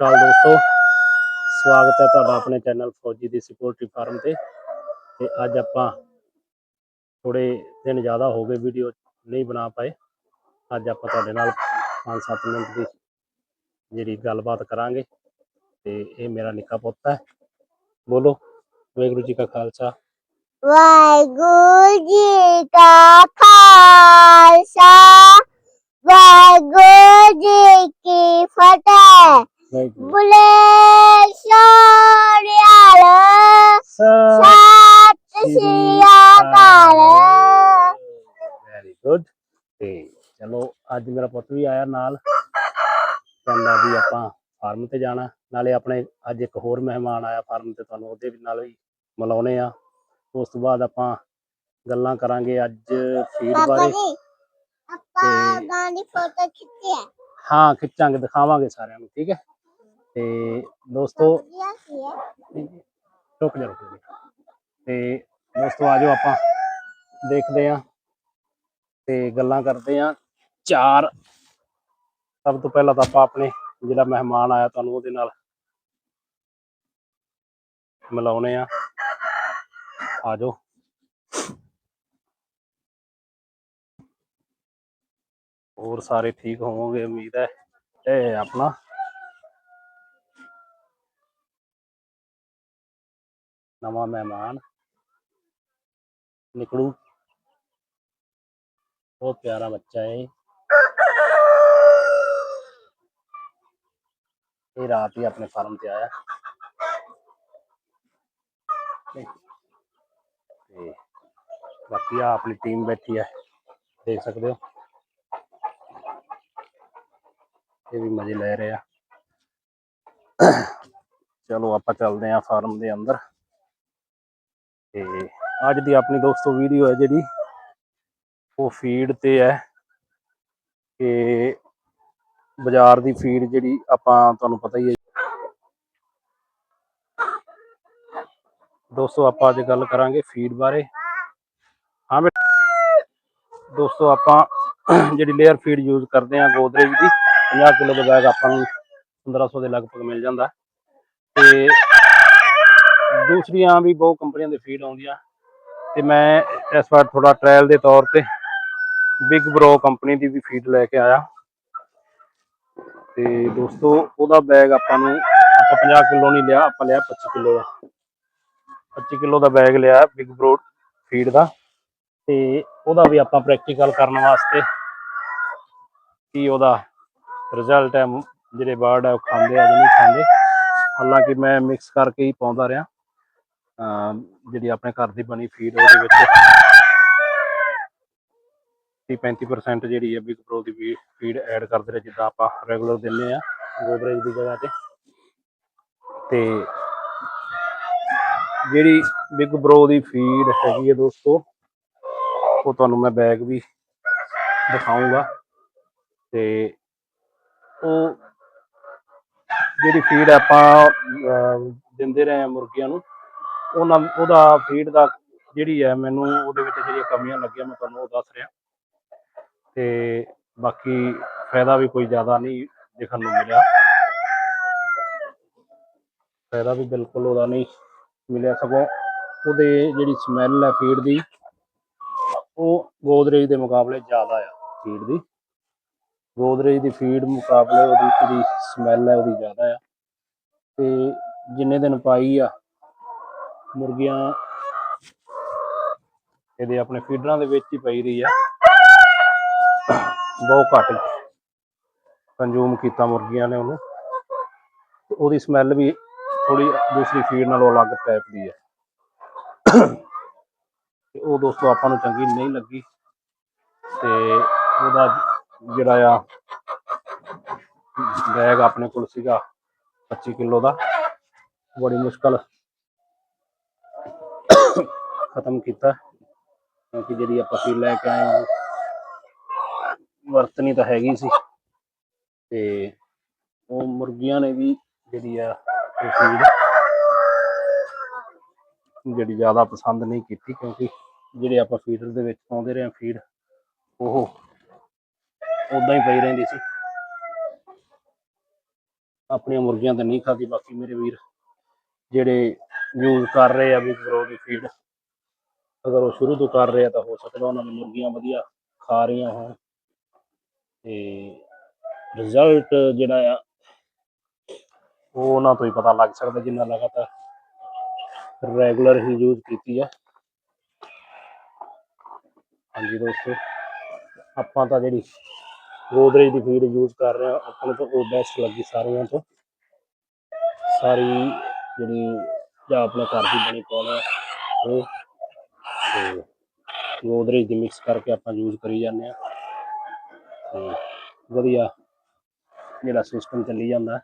ਅਕਾਲ ਦੋਸਤੋ। ਸਵਾਗਤ ਹੈ ਤੁਹਾਡਾ ਆਪਣੇ ਚੈਨਲ ਫੌਜੀ ਦੀ ਸਿਕਿਉਰਿਟੀ ਫਾਰਮ ਤੇ। ਤੇ ਅੱਜ ਆਪਾਂ ਥੋੜੇ ਦਿਨ ਜ਼ਿਆਦਾ ਹੋ ਗਏ ਵੀਡੀਓ ਨਹੀਂ ਬਣਾ ਪਾਏ। ਅੱਜ ਆਪਾਂ ਤੁਹਾਡੇ ਨਾਲ 5-7 ਮਿੰਟ ਦੀ ਜਿਹੜੀ ਗੱਲਬਾਤ ਕਰਾਂਗੇ। ਤੇ ਇਹ ਮੇਰਾ ਨਿੱਕਾ ਪੁੱਤ ਹੈ। ਬੋਲੋ, ਵਾਹਿਗੁਰੂ ਜੀ ਕਾ ਖਾਲਸਾ। ਵਾਹਿਗੁਰੂ ਜੀ ਕਾ ਖਾਲਸਾ। ਵਾਹਿਗੁਰੂ ਜੀ ਕੀ ਫਤਿਹ। ਬੁਲੇ ਸੋਹਣਿਆਲ ਸਤਿ ਸ੍ਰੀ ਅਕਾਲ ਵੈਰੀ ਗੁੱਡ ਤੇ ਚਲੋ ਅੱਜ ਮੇਰਾ ਪੁੱਤ ਵੀ ਆਇਆ ਨਾਲ। ਕਹਿੰਦਾ ਵੀ ਆਪਾਂ ਫਾਰਮ ਤੇ ਜਾਣਾ। ਨਾਲੇ ਆਪਣੇ ਅੱਜ ਇੱਕ ਹੋਰ ਮਹਿਮਾਨ ਆਇਆ ਫਾਰਮ ਤੇ ਤੁਹਾਨੂੰ ਉਹਦੇ ਵੀ ਨਾਲ ਵੀ ਮਿਲਾਉਣੇ ਆ। ਉਸ ਤੋਂ ਬਾਅਦ ਆਪਾਂ ਗੱਲਾਂ ਕਰਾਂਗੇ ਅੱਜ ਫੀਡ ਬਾਰੇ। ਆਪਾਂ ਗਾਣੀ ਫੋਟੋ ਖਿੱਚੀ ਹੈ। ਹਾਂ ਖਿੱਚਾਂਗੇ ਦਿਖਾਵਾਂਗੇ ਸਾਰਿਆਂ ਨੂੰ ਠੀਕ ਹੈ? ਤੇ ਦੋਸਤੋ ਰੁਕ ਜਾ ਰੁਕ ਜਾ। ਤੇ ਦੋਸਤੋ ਆਜੋ ਆਪਾਂ। ਦੇਖਦੇ ਆਂ ਤੇ ਗੱਲਾਂ ਕਰਦੇ ਆਂ ਚਾਰ। ਸਭ ਤੋਂ ਪਹਿਲਾਂ ਤਾਂ ਆਪਾਂ ਆਪਣੇ ਜਿਹੜਾ ਮਹਿਮਾਨ ਆਇਆ ਤੁਹਾਨੂੰ ਉਹਦੇ ਨਾਲ ਮਿਲਾਉਣੇ ਆ ਆਜੋ ਹੋਰ ਸਾਰੇ ਠੀਕ ਹੋਵੋਗੇ? ਉਮੀਦ ਹੈ। ਇਹ ਆਪਣਾ ਨਵਾਂ ਮਹਿਮਾਨ ਨਿਕਲੂ। ਬਹੁਤ ਪਿਆਰਾ ਬੱਚਾ ਹੈ ਇਹ। ਰਾਤ ਹੀ ਆਪਣੇ ਫਾਰਮ ਤੇ ਆਇਆ। ਤੇ ਬਾਕੀ ਆ ਆਪਣੀ ਟੀਮ ਬੈਠੀ ਹੈ ਦੇਖ ਸਕਦੇ ਹੋ। ਇਹ ਵੀ ਮਜ਼ੇ ਲੈ ਰਹੇ ਆ। ਚਲੋ ਆਪਾਂ ਚੱਲਦੇ ਆਂ ਫਾਰਮ ਦੇ ਅੰਦਰ। ਤੇ ਅੱਜ ਦੀ ਆਪਣੀ ਦੋਸਤੋ ਵੀਡੀਓ ਹੈ ਜਿਹੜੀ, ਉਹ ਫੀਡ ਤੇ ਹੈ ਕਿ ਬਾਜ਼ਾਰ ਦੀ ਫੀਡ ਜਿਹੜੀ ਆਪਾਂ ਤੁਹਾਨੂੰ ਪਤਾ ਹੀ ਹੈ। ਦੋਸਤੋ, ਆਪਾਂ ਅੱਜ ਗੱਲ ਕਰਾਂਗੇ ਫੀਡ ਬਾਰੇ। ਹਾਂ ਬੇ ਦੋਸਤੋ, ਆਪਾਂ ਜਿਹੜੀ ਲੇਅਰ ਫੀਡ ਯੂਜ਼ ਕਰਦੇ ਹਾਂ ਗੋਦਰੇਜ ਦੀ 50 ਕਿਲੋ ਦਾ ਬੈਗ ਆਪਾਂ ਨੂੰ 1500 ਦੇ ਲਗਭਗ ਮਿਲ ਜਾਂਦਾ। ਤੇ ਦੂਸਰੀਆਂ ਵੀ ਬਹੁਤ ਕੰਪਨੀਆਂ ਦੇ ਫੀਡ ਆਉਂਦੀਆਂ ਤੇ ਮੈਂ ਇਸ ਵਾਰ ਥੋੜਾ ਟ੍ਰਾਇਲ ਦੇ ਤੌਰ ਤੇ ਬਿਗ ਬਰੋ ਕੰਪਨੀ ਦੀ ਵੀ ਫੀਡ ਲੈ ਕੇ ਆਇਆ। ਤੇ ਦੋਸਤੋ, ਉਹਦਾ ਬੈਗ ਆਪਾਂ ਨੂੰ ਆਪਾਂ 50 ਕਿਲੋ ਨਹੀਂ ਲਿਆ, ਆਪਾਂ ਲਿਆ 25 ਕਿਲੋ ਦਾ। 25 ਕਿਲੋ ਦਾ ਬੈਗ ਲਿਆ ਬਿਗ ਬਰੋ ਫੀਡ ਦਾ ਤੇ ਉਹਦਾ ਵੀ ਆਪਾਂ ਪ੍ਰੈਕਟੀਕਲ ਕਰਨ ਵਾਸਤੇ ਕੀ ਉਹਦਾ ਰਿਜ਼ਲਟ ਹੈ, ਜਿਹੜੇ ਬਰਡ ਹੈ ਉਹ ਖਾਂਦੇ ਆ ਜਾਂ ਨਹੀਂ ਖਾਂਦੇ। ਹਾਲਾਂਕਿ ਮੈਂ ਮਿਕਸ ਕਰਕੇ ਹੀ ਪਾਉਂਦਾ ਰਿਹਾ। ਜਿਹੜੀ ਆਪਣੇ ਘਰ ਦੀ ਬਣੀ ਫੀਡ, ਉਹਦੇ ਵਿੱਚ 30 35% ਜਿਹੜੀ ਹੈ ਬਿਗ ਪ੍ਰੋ ਦੀ ਫੀਡ ਐਡ ਕਰਦੇ ਰਹੇ, ਜਿੱਦਾਂ ਆਪਾਂ ਰੈਗੂਲਰ ਦਿੰਨੇ ਆ ਗੋਬਰੇਜ ਦੀ ਜਗ੍ਹਾ ਤੇ। ਤੇ ਜਿਹੜੀ ਬਿਗ ਬਰੋ ਦੀ ਫੀਡ ਹੈਗੀ ਹੈ ਦੋਸਤੋ, ਉਹ ਤੁਹਾਨੂੰ ਮੈਂ ਬੈਗ ਵੀ ਦਿਖਾਉਂਗਾ ਤੇ ਉਹ ਜਿਹੜੀ ਫੀਡ ਆਪਾਂ ਦਿੰਦੇ ਰਹੇ ਆ ਮੁਰਗੀਆਂ ਨੂੰ ਉਹਨਾਂ ਉਹਦਾ ਫੀਡ ਦਾ ਜਿਹੜੀ ਹੈ ਮੈਨੂੰ ਉਹਦੇ ਵਿੱਚ ਜਿਹੜੀਆਂ ਕਮੀਆਂ ਲੱਗੀਆਂ, ਮੈਂ ਤੁਹਾਨੂੰ ਉਹ ਦੱਸ ਰਿਹਾ। ਤੇ ਬਾਕੀ ਫਾਇਦਾ ਵੀ ਕੋਈ ਜ਼ਿਆਦਾ ਨਹੀਂ ਦੇਖਣ ਨੂੰ ਮਿਲਿਆ। ਫਾਇਦਾ ਵੀ ਬਿਲਕੁਲ ਉਹਦਾ ਨਹੀਂ ਮਿਲਿਆ ਸਗੋਂ ਉਹਦੇ ਜਿਹੜੀ ਸਮੈਲ ਹੈ ਫੀਡ ਦੀ, ਉਹ ਗੋਦਰੇਜ ਦੇ ਮੁਕਾਬਲੇ ਜ਼ਿਆਦਾ ਆ ਫੀਡ ਦੀ। ਗੋਦਰੇਜ ਦੀ ਫੀਡ ਮੁਕਾਬਲੇ ਉਹਦੀ ਜਿਹੜੀ ਸਮੈਲ ਹੈ ਉਹਦੀ ਜ਼ਿਆਦਾ ਆ। ਤੇ ਜਿੰਨੇ ਦਿਨ ਪਾਈ ਆ ਮੁਰਗੀਆਂ ਇਹਦੇ ਆਪਣੇ ਫੀਡਰਾਂ ਦੇ ਵਿੱਚ ਹੀ ਪਈ ਰਹੀ ਆ। ਬਹੁਤ ਘੱਟ ਕੰਜ਼ੂਮ ਕੀਤਾ ਮੁਰਗੀਆਂ ਨੇ ਉਹਨੂੰ। ਉਹਦੀ ਸਮੈਲ ਵੀ ਥੋੜੀ ਦੂਸਰੀ ਫੀਡ ਨਾਲੋਂ ਅਲੱਗ ਟਾਈਪ ਦੀ ਹੈ ਤੇ ਉਹ ਦੋਸਤੋ ਆਪਾਂ ਨੂੰ ਚੰਗੀ ਨਹੀਂ ਲੱਗੀ। ਤੇ ਉਹਦਾ ਜਿਹੜਾ ਆ ਬੈਗ ਆਪਣੇ ਕੋਲ ਸੀਗਾ 25 ਕਿਲੋ ਦਾ। ਬੜੀ ਮੁਸ਼ਕਲ ਖਤਮ ਕੀਤਾ। ਕਿਉਂਕਿ ਜਿਹੜੀ ਆਪਾਂ ਫੀਡ ਲੈ ਕੇ ਆਏ ਹਾਂ ਵਰਤਨੀ ਤਾਂ ਹੈਗੀ ਸੀ। ਤੇ ਉਹ ਮੁਰਗੀਆਂ ਨੇ ਵੀ ਜਿਹੜੀ ਆ, ਉਹ ਫੀਡ ਜਿਹੜੀ ਜ਼ਿਆਦਾ ਪਸੰਦ ਨਹੀਂ ਕੀਤੀ, ਕਿਉਂਕਿ ਜਿਹੜੇ ਆਪਾਂ ਫੀਡਰ ਦੇ ਵਿੱਚ ਪਾਉਂਦੇ ਰਹੇ ਫੀਡ ਉਹ ਉਦਾਂ ਹੀ ਪਈ ਰਹਿੰਦੀ ਸੀ। ਆਪਣੀਆਂ ਮੁਰਗੀਆਂ ਤਾਂ ਨਹੀਂ ਖਾਦੀ ਬਾਕੀ ਮੇਰੇ ਵੀਰ ਜਿਹੜੇ ਯੂਜ਼ ਕਰ ਰਹੇ ਆ ਵੀ ਗਰੋ ਦੀ ਫੀਡ ਅਗਰ ਉਹ ਸ਼ੁਰੂ ਤੋਂ ਕਰ ਰਿਹਾ ਤਾਂ ਹੋ ਸਕਦਾ ਉਹਨਾਂ ਨੂੰ ਮੁਰਗੀਆਂ ਵਧੀਆ ਖਾ ਰਹੀਆਂ ਹੋਣ। ਤੇ ਰਿਜ਼ਲਟ ਜਿਹੜਾ ਆ, ਉਹ ਉਹਨਾਂ ਤੋਂ ਹੀ ਪਤਾ ਲੱਗ ਸਕਦਾ ਜਿੰਨਾ ਲਗਾਤਾਰ ਰੈਗੂਲਰ ਹੀ ਯੂਜ਼ ਕੀਤੀ ਆ। ਹਾਂਜੀ ਦੋਸਤੋ, ਆਪਾਂ ਤਾਂ ਜਿਹੜੀ ਗੋਦਰੇਜ ਦੀ ਫੀਡ ਯੂਜ਼ ਕਰ ਰਹੇ ਹਾਂ, ਆਪਾਂ ਨੂੰ ਤਾਂ ਉਹ ਬੈਸਟ ਲੱਗੀ ਸਾਰਿਆਂ ਤੋਂ। ਸਾਰੀ ਜਿਹੜੀ ਜਾਂ ਆਪਣੇ ਘਰ ਦੀ ਬਣੀ ਪਾਉਣਾ ਉਹ ਤੇ ਗੋਦਰੇਜ ਦੀ ਮਿਕਸ ਕਰਕੇ ਆਪਾਂ ਯੂਜ਼ ਕਰੀ ਜਾਂਦੇ ਆ ਤੇ ਵਧੀਆ ਜਿਹੜਾ ਸਿਸਟਮ ਚੱਲੀ ਜਾਂਦਾ।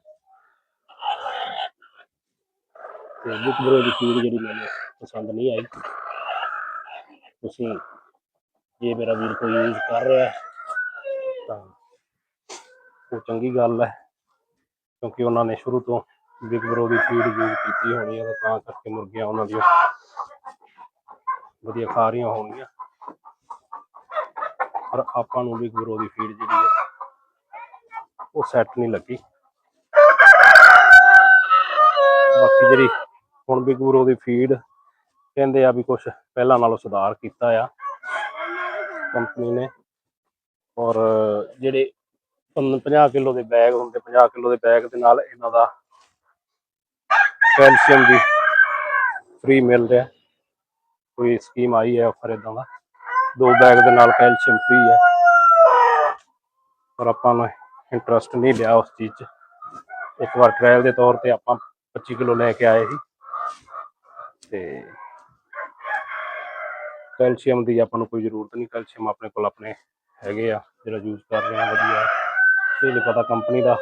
ਤੇ ਬੁੱਕ ਬਰੋ ਦੀ ਫੀਡ ਜਿਹੜੀ ਮੈਨੂੰ ਪਸੰਦ ਨਹੀਂ ਆਈ। ਤੁਸੀਂ ਜੇ ਮੇਰਾ ਵੀਰ ਕੋਈ ਯੂਜ਼ ਕਰ ਰਿਹਾ ਤਾਂ ਉਹ ਚੰਗੀ ਗੱਲ ਹੈ, ਕਿਉਂਕਿ ਉਹਨਾਂ ਨੇ ਸ਼ੁਰੂ ਤੋਂ ਬਿਗ ਬਰੋ ਦੀ ਫੀਡ ਯੂਜ਼ ਕੀਤੀ ਹੋਣੀ ਹੈ ਤਾਂ ਕਰਕੇ ਮੁਰਗੀਆਂ ਉਹਨਾਂ ਦੀਆਂ ਵਧੀਆ ਖਾ ਰਹੀਆਂ ਹੋਣਗੀਆਂ। ਪਰ ਆਪਾਂ ਨੂੰ ਬਿਗ ਬਰੋ ਦੀ ਫੀਡ ਜਿਹੜੀ ਹੈ, ਉਹ ਸੈੱਟ ਨਹੀਂ ਲੱਗੀ। ਬਾਕੀ ਜਿਹੜੀ ਹੁਣ ਵੀ ਗੁਰੂ ਦੀ ਫੀਡ ਕਹਿੰਦੇ ਆ ਵੀ ਕੁਝ ਪਹਿਲਾਂ ਨਾਲੋਂ ਸੁਧਾਰ ਕੀਤਾ ਆ ਕੰਪਨੀ ਨੇ। ਔਰ ਜਿਹੜੇ 50 ਕਿਲੋ ਦੇ ਬੈਗ ਹੁੰਦੇ 50 ਕਿਲੋ ਦੇ ਬੈਗ ਦੇ ਨਾਲ ਇਹਨਾਂ ਦਾ ਕੈਲਸ਼ੀਅਮ ਵੀ ਫ੍ਰੀ ਮਿਲ ਰਿਹਾ ਕੋਈ ਸਕੀਮ ਆਈ ਹੈ ਆਫਰ ਇਦਾਂ ਦਾ? ਦੋ ਬੈਗ ਦੇ ਨਾਲ ਕੈਲਸ਼ੀਅਮ ਫ੍ਰੀ ਹੈ। ਪਰ ਆਪਾਂ ਨੂੰ ਇੰਟਰਸਟ ਨਹੀਂ ਲਿਆ ਉਸ ਚੀਜ਼ 'ਚ। ਇੱਕ ਵਾਰ ਟ੍ਰਾਇਲ ਦੇ ਤੌਰ ਤੇ ਆਪਾਂ 25 ਕਿਲੋ ਲੈ ਕੇ ਆਏ ਸੀ। ਤੇ ਕੈਲਸ਼ੀਅਮ ਦੀ ਆਪਾਂ ਨੂੰ ਕੋਈ ਜ਼ਰੂਰਤ ਨਹੀਂ। ਕੈਲਸ਼ੀਅਮ ਆਪਣੇ ਕੋਲ ਆਪਣੇ ਹੈਗੇ ਆ, ਜਿਹੜਾ ਯੂਜ਼ ਕਰ ਰਹੇ ਆ, ਵਧੀਆ ਹੈ। ਇਹ ਨਹੀਂ ਪਤਾ ਕੰਪਨੀ ਦਾ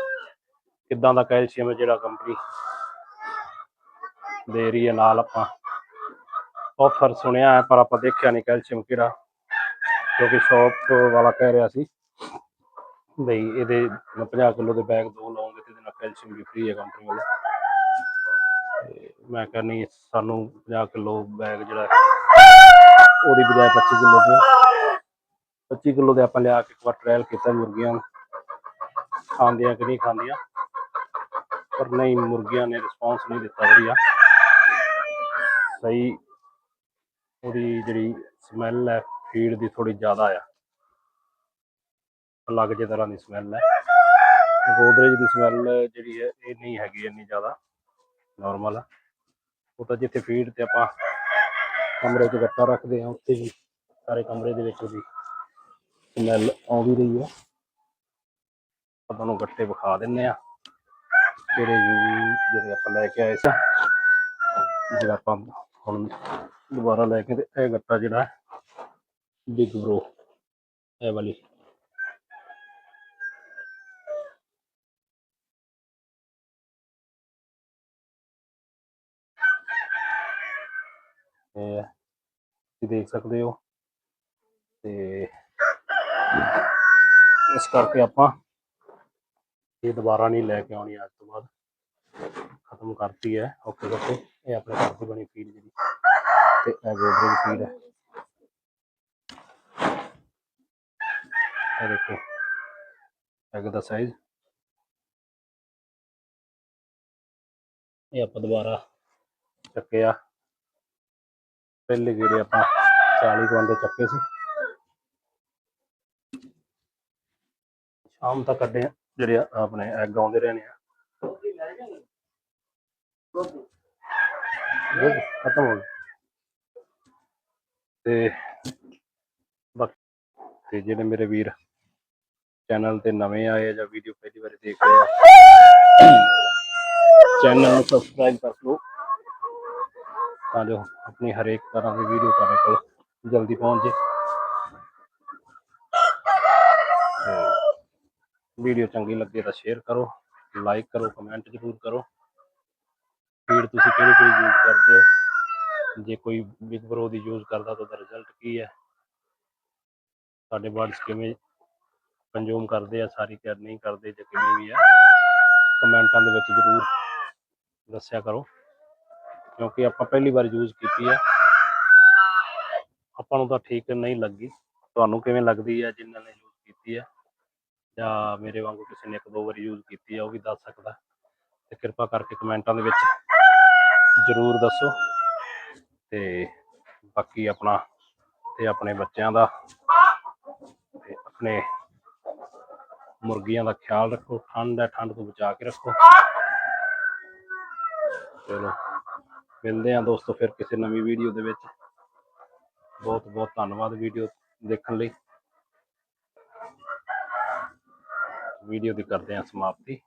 ਕਿੱਦਾਂ ਦਾ ਕੈਲਸ਼ੀਅਮ ਹੈ ਜਿਹੜਾ ਕੰਪਨੀ ਦੇ ਰਹੀ ਹੈ ਨਾਲ ਆਪਾਂ ਆਫਰ ਸੁਣਿਆ ਹੈ, ਪਰ ਆਪਾਂ ਦੇਖਿਆ ਨਹੀਂ ਕੈਲਸ਼ੀਅਮ ਕਿਹੜਾ, ਕਿਉਂਕਿ ਸ਼ਾਪ ਵਾਲਾ ਕਹਿ ਰਿਹਾ ਸੀ ਬਈ ਇਹਦੇ 50 ਕਿਲੋ ਦੇ ਬੈਗ ਦੋ ਲਾਉਂਗੇ ਤੇ ਇਹਦੇ ਨਾਲ ਕੈਲਸ਼ੀਅਮ ਵੀ ਫ੍ਰੀ ਹੈ ਕੰਪਨੀ ਵੱਲੋਂ। ਤੇ ਮੈਂ ਕਿਹਾ ਸਾਨੂੰ 50 ਕਿਲੋ ਬੈਗ ਜਿਹੜਾ ਉਹਦੀ ਬਜਾਏ 25 ਕਿਲੋ ਦੇ 25 ਕਿਲੋ ਦੇ ਆਪਾਂ ਲਿਆ ਕੇ ਇੱਕ ਵਾਰ ਟ੍ਰਾਇਲ ਕੀਤਾ ਮੁਰਗੀਆਂ ਨੂੰ। ਖਾਂਦੀਆਂ ਕਿ ਨਹੀਂ ਖਾਂਦੀਆਂ? ਪਰ ਨਹੀਂ, ਮੁਰਗੀਆਂ ਨੇ ਰਿਸਪੌਂਸ ਨਹੀਂ ਦਿੱਤਾ, ਵਧੀਆ। ਸਹੀ ਉਹਦੀ ਜਿਹੜੀ ਸਮੈਲ ਹੈ ਫੀਡ ਦੀ ਥੋੜੀ ਜ਼ਿਆਦਾ ਆ। ਅਲੱਗ ਜਿਹੀ ਤਰ੍ਹਾਂ ਦੀ ਸਮੈਲ ਹੈ। ਗੋਦਰੇਜ ਦੀ ਸਮੈਲ ਜਿਹੜੀ ਹੈ, ਇਹ ਨਹੀਂ ਹੈਗੀ ਇੰਨੀ ਜ਼ਿਆਦਾ। ਨਾਰਮਲ ਆ। ਉਹ ਤਾਂ ਜਿੱਥੇ ਫੀਡ ਤੇ ਆਪਾਂ ਕਮਰੇ 'ਚ ਗੱਟਾ ਰੱਖਦੇ ਆ ਉੱਥੇ ਵੀ ਸਾਰੇ ਕਮਰੇ ਦੇ ਵਿੱਚ ਵੀ ਸਮੈਲ ਆਉਂਦੀ ਰਹੀ ਹੈ। ਆਪਾਂ ਨੂੰ ਗੱਟੇ ਵਿਖਾ ਦਿੰਨੇ ਆ ਜਿਹੜੇ ਵੀ ਜਿਹੜੇ ਆਪਾਂ ਲੈ ਕੇ ਆਏ ਸੀ, ਜਿਹੜਾ ਆਪਾਂ ਹੁਣ ਦੁਬਾਰਾ ਲੈ ਕੇ ਤੇ ਇਹ ਗੱਟਾ ਜਿਹੜਾ ਬਿਗ ਬਰੋ ਇਹ ਵਾਲੀ। ਇਹ ਹੈ। ਤੁਸੀਂ ਦੇਖ ਸਕਦੇ ਹੋ। ਤੇ ਇਸ ਕਰਕੇ ਆਪਾਂ ਇਹ ਦੁਬਾਰਾ ਨਹੀਂ ਲੈ ਕੇ ਆਉਣੀ ਅੱਜ ਤੋਂ ਬਾਅਦ। ਖਤਮ ਕਰਤੀ ਹੈ। ਓਕੇ ਓਕੇ ਇਹ ਆਪਣੇ ਘਰ ਦੀ ਬਣੀ ਫੀਡ ਜਿਹੜੀ। ਇਹ ਗੋਦਰੇਜ ਫੀਡ ਹੈ। ਇਹ ਦੇਖੋ ਐਗ ਦਾ ਸਾਈਜ਼ ਇਹ ਆਪਾਂ ਦੁਬਾਰਾ ਚੱਕਿਆ। ਪਹਿਲੇ ਗੇੜੇ ਆਪਾਂ 40 ਕੁ ਚੱਕੇ ਸੀ। ਸ਼ਾਮ ਤੱਕ ਕੱਢੇ ਜਿਹੜੇ ਆ, ਆਪਣੇ ਐਗ ਆਉਂਦੇ ਰਹਿਣੇ ਆ। ਖਤਮ ਹੋ ਗਿਆ। ਤੇ ਬਾਕੀ ਤੇ ਜਿਹੜੇ ਮੇਰੇ ਵੀਰ ਚੈਨਲ ਤੇ ਨਵੇਂ ਆਏ ਜਾਂ ਵੀਡੀਓ ਪਹਿਲੀ ਵਾਰੀ ਦੇਖ ਰਹੇ ਆ, ਚੈਨਲ ਨੂੰ ਸਬਸਕ੍ਰਾਈਬ ਕਰ ਲਓ ਤਾਂ ਜੋ ਆਪਣੀ ਹਰੇਕ ਤਰ੍ਹਾਂ ਦੀ ਵੀਡੀਓ ਤੁਹਾਡੇ ਕੋਲ ਜਲਦੀ ਪਹੁੰਚ ਜੇ। ਵੀਡੀਓ ਚੰਗੀ ਲੱਗੇ ਤਾਂ ਸ਼ੇਅਰ ਕਰੋ ਲਾਈਕ ਕਰੋ ਕਮੈਂਟ ਜ਼ਰੂਰ ਕਰੋ। ਫੀਡ ਤੁਸੀਂ ਕਿਹੜੀ ਕਿਹੜੀ ਯੂਜ਼ ਕਰਦੇ ਹੋ? ਜੇ ਕੋਈ ਬਿਗ ਬਰੋ ਦੀ ਯੂਜ਼ ਕਰਦਾ ਤਾਂ ਉਹਦਾ ਰਿਜ਼ਲਟ ਕੀ ਹੈ? ਸਾਡੇ ਬਰਡਸ ਕਿਵੇਂ ਕੰਜ਼ੂਮ ਕਰਦੇ ਆ, ਸਾਰੀ ਕੇਅਰ ਨਹੀਂ ਕਰਦੇ ਜਾਂ ਕਿਵੇਂ ਵੀ ਹੈ ਕਮੈਂਟਾਂ ਦੇ ਵਿੱਚ ਜ਼ਰੂਰ ਦੱਸਿਆ ਕਰੋ। ਕਿਉਂਕਿ ਆਪਾਂ ਪਹਿਲੀ ਵਾਰ ਯੂਜ਼ ਕੀਤੀ ਹੈ ਆਪਾਂ ਨੂੰ ਤਾਂ ਠੀਕ ਨਹੀਂ ਲੱਗੀ। ਤੁਹਾਨੂੰ ਕਿਵੇਂ ਲੱਗਦੀ ਹੈ ਜਿਨ੍ਹਾਂ ਨੇ ਯੂਜ਼ ਕੀਤੀ ਹੈ ਜਾਂ ਮੇਰੇ ਵਾਂਗੂ ਕਿਸੇ ਨੇ ਇੱਕ ਦੋ ਵਾਰੀ ਯੂਜ਼ ਕੀਤੀ ਹੈ ਉਹ ਵੀ ਦੱਸ ਸਕਦਾ। ਤੇ ਕਿਰਪਾ ਕਰਕੇ ਕਮੈਂਟਾਂ ਦੇ ਵਿੱਚ ਜਰੂਰ ਦੱਸੋ। ਤੇ ਬਾਕੀ ਆਪਣਾ ਤੇ ਆਪਣੇ ਬੱਚਿਆਂ ਦਾ ਤੇ ਆਪਣੇ ਮੁਰਗੀਆਂ ਦਾ ਖਿਆਲ ਰੱਖੋ, ਠੰਡ ਹੈ, ਠੰਡ ਤੋਂ ਬਚਾ ਕੇ ਰੱਖੋ। ਚਲੋ, ਮਿਲਦੇ ਹਾਂ ਦੋਸਤੋ ਫਿਰ ਕਿਸੇ ਨਵੀਂ ਵੀਡੀਓ ਦੇ ਵਿੱਚ। ਬਹੁਤ ਬਹੁਤ ਧੰਨਵਾਦ ਵੀਡੀਓ ਦੇਖਣ ਲਈ। ਵੀਡੀਓ ਦੀ ਕਰਦੇ ਹਾਂ ਸਮਾਪਤੀ।